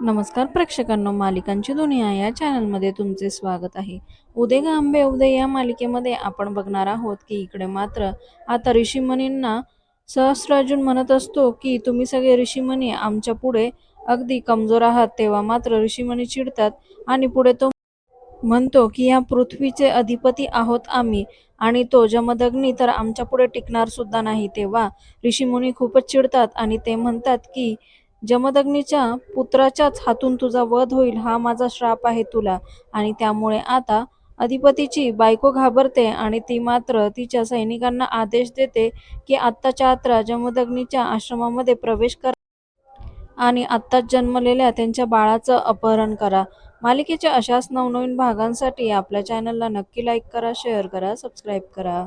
नमस्कार प्रेक्षकांनो मालिकांची दुनिया या चॅनलमध्ये तुमचे स्वागत आहे. उदय गांबे आंबे उदय या मालिकेमध्ये आपण बघणार आहोत की इकडे मात्र आता ऋषीमुनींना सहस्रार्जुन म्हणत असतो की तुम्ही सगळे ऋषीमुनी आमच्या पुढे अगदी कमजोर आहात. तेव्हा मात्र ऋषीमुनी चिडतात आणि पुढे तो म्हणतो की या पृथ्वीचे अधिपती आहोत आम्ही आणि तो जमदग्नी तर आमच्या पुढे टिकणार सुद्धा नाही. तेव्हा ऋषीमुनी खूपच चिडतात आणि ते म्हणतात की जमदग्नीच्या पुत्राच्याच हातून तुझा वध होईल हा माझा श्राप आहे तुला. आणि त्यामुळे आता अधिपतीची बायको घाबरते आणि ती मात्र तिच्या सैनिकांना आदेश देते की आत्ताच्या आत्रा जमदग्नीच्या आश्रमामध्ये प्रवेश करा आणि आत्ताच जन्मलेल्या त्यांच्या बाळाचं अपहरण करा. मालिकेच्या अशाच नवनवीन भागांसाठी आपल्या चॅनलला नक्की लाईक करा शेअर करा सबस्क्राईब करा.